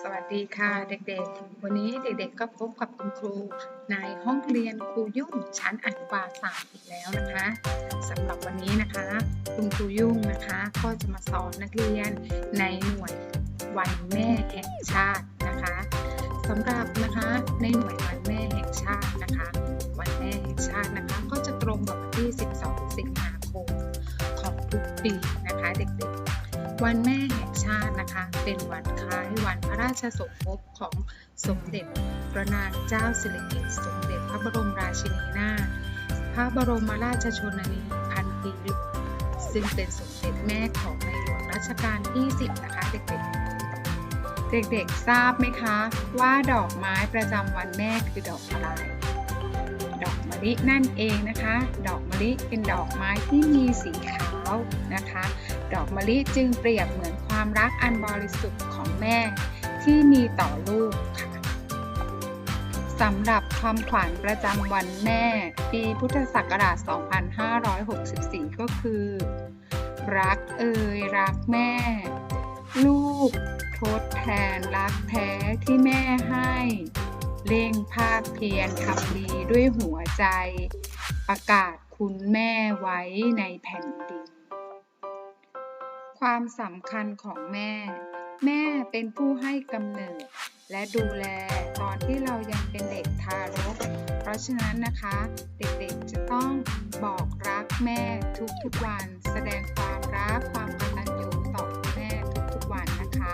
สวัสดีค่ะเด็กๆ วันนี้เด็กๆ ก็พบกับคุณครู ในห้องเรียนครูยุ่งชั้นอนุบาลสามอีกแล้วนะคะสำหรับวันนี้นะคะ คุณครูยุ่งนะคะก็จะมาสอนนักเรียนในหน่วยวันแม่แห่งชาตินะคะสำหรับนะคะในหน่วยวันแม่แห่งชาตินะคะ วันแม่แห่งชาตินะคะ ก็จะตรงกับวันที่ 12 สิงหาคมของทุกปีนะคะ เด็กๆ วันแม่แห่ง ชาตินะคะ เป็นวันคล้ายวันพระราชสมภพของสมเด็จพระนางเจ้าสิริกิติ์สมเด็จพระบรมราชินีนาถพระบรมราชชนนีพันปีหลวงซึ่งเป็นสมเด็จแม่ของในหลวงรัชกาลที่10นะคะเด็กๆ เด็กๆทราบไหมคะ ว่าดอกไม้ประจำวันแม่คือดอกอะไรดอกมะลินั่นเองนะคะ ดอกมะลิเป็นดอกไม้ที่มีสีขาวนะคะ ดอกมะลิจึงเปรียบเหมือน ความรักอันบริสุทธิ์ของแม่ที่มีต่อลูกค่ะสำหรับคำขวัญประจำวันแม่ ปีพุทธศักราช 2564 ก็คือ รักเอ่ยรักแม่ ลูกทดแทนรักแท้ที่แม่ให้ เร่งภาคเพียรทำดีด้วยหัวใจ ประกาศคุณแม่ไว้ในแผ่นดิน ความสำคัญของแม่ แม่เป็นผู้ให้กำเนิด และดูแลตอนที่เรายังเป็นเด็กทารก เพราะฉะนั้นนะคะ เด็กๆจะต้องบอกรักแม่ทุกๆวัน แสดงความรักความกตัญญูต่อคุณแม่ทุกๆวันนะคะ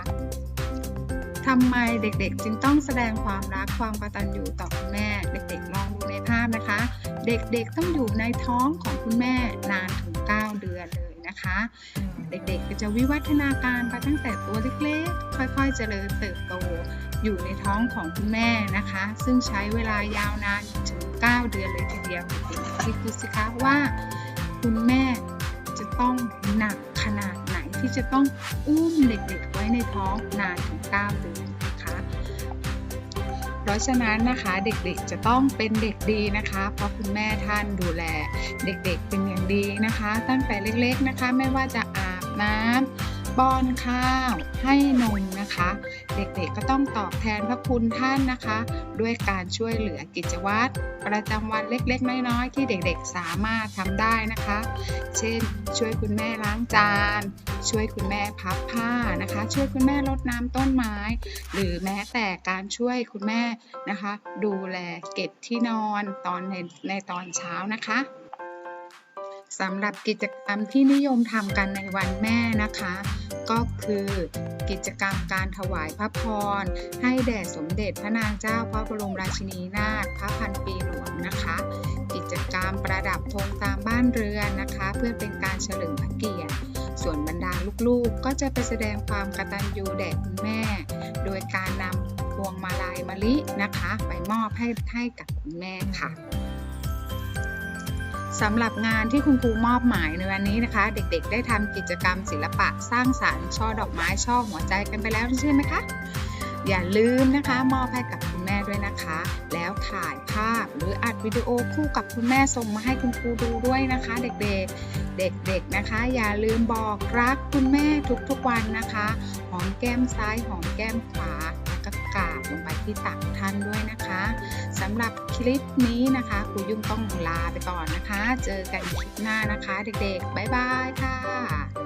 ทำไมเด็กๆ จึงต้องแสดงความรักความกตัญญูต่อคุณแม่ เด็กๆลองดูในภาพนะคะ เด็กๆต้องอยู่ในท้องของคุณแม่นานถึง 9 เดือนเลย นะคะ เด็กๆก็จะวิวัฒนาการไปตั้งแต่ตัวเล็กๆ ค่อยๆ เจริญเติบโตอยู่ในท้องของคุณแม่นะคะ ซึ่งใช้เวลายาวนานถึง 9 เดือนเลยทีเดียวเด็กๆคิดดูสิคะว่าคุณแม่จะต้องหนักขนาดไหนที่จะต้องอุ้มเด็กๆ ไว้ในท้องนานถึง 9 เดือนนะคะ เพราะฉะนั้นนะคะเด็กๆจะต้องเป็นเด็กดีนะคะ เพราะคุณแม่ท่านดูแล เด็กๆเป็นอย่างดีนะคะ ตั้งแต่เล็กๆนะคะ ไม่ว่าจะอาบน้ำ ป้อนข้าวให้นมนะคะ เด็กๆก็ต้องตอบแทนพระคุณท่านนะคะ ด้วยการช่วยเหลือกิจวัตรประจำวันเล็กๆ น้อยๆ ที่เด็กๆสามารถทำได้นะคะ เช่น ช่วยคุณแม่ล้างจาน ช่วยคุณแม่พับผ้านะคะ ช่วยคุณแม่รดน้ำต้นไม้ หรือแม้แต่การช่วยคุณแม่นะคะ ดูแลเก็บที่นอนตอนในในตอนเช้านะคะ สำหรับกิจกรรมที่นิยมทำกันในวันแม่นะคะ ก็คือกิจกรรมการถวายพระพร ให้แด่สมเด็จพระนางเจ้าพระบรมราชินีนาถพระพันปีหลวงนะคะ กิจกรรมประดับธงตามบ้านเรือนนะคะ เพื่อเป็นการเฉลิมพระเกียรติ ส่วนบรรดาลูกๆ ก็จะไปแสดงความกตัญญูแด่คุณแม่ โดยการนำพวงมาลัยมะลินะคะ ไปมอบให้ให้กับคุณแม่ค่ะ สำหรับงานที่คุณครูมอบหมายในวันนี้นะคะ เด็กๆ ได้ทำกิจกรรมศิลปะสร้างสรรค์ช่อดอกไม้ช่อหัวใจกันไปแล้วใช่ไหมคะ อย่าลืมนะคะมอบให้กับคุณแม่ด้วยนะคะ แล้วถ่ายภาพหรืออัดวิดีโอคู่กับคุณแม่ส่งมาให้คุณครูดูด้วยนะคะ เด็กๆ เด็กๆนะคะ อย่าลืมบอกรักคุณแม่ทุกๆวันนะคะหอมแก้มซ้ายหอมแก้มขวาแล้วก็กราบลงไปที่ตักท่านด้วยนะคะสำหรับ ลิปนี้นะคะครูยุ่งต้องลาไปก่อนนะคะ เจอกันคลิปหน้านะคะ เด็กๆ บ๊ายบายค่ะ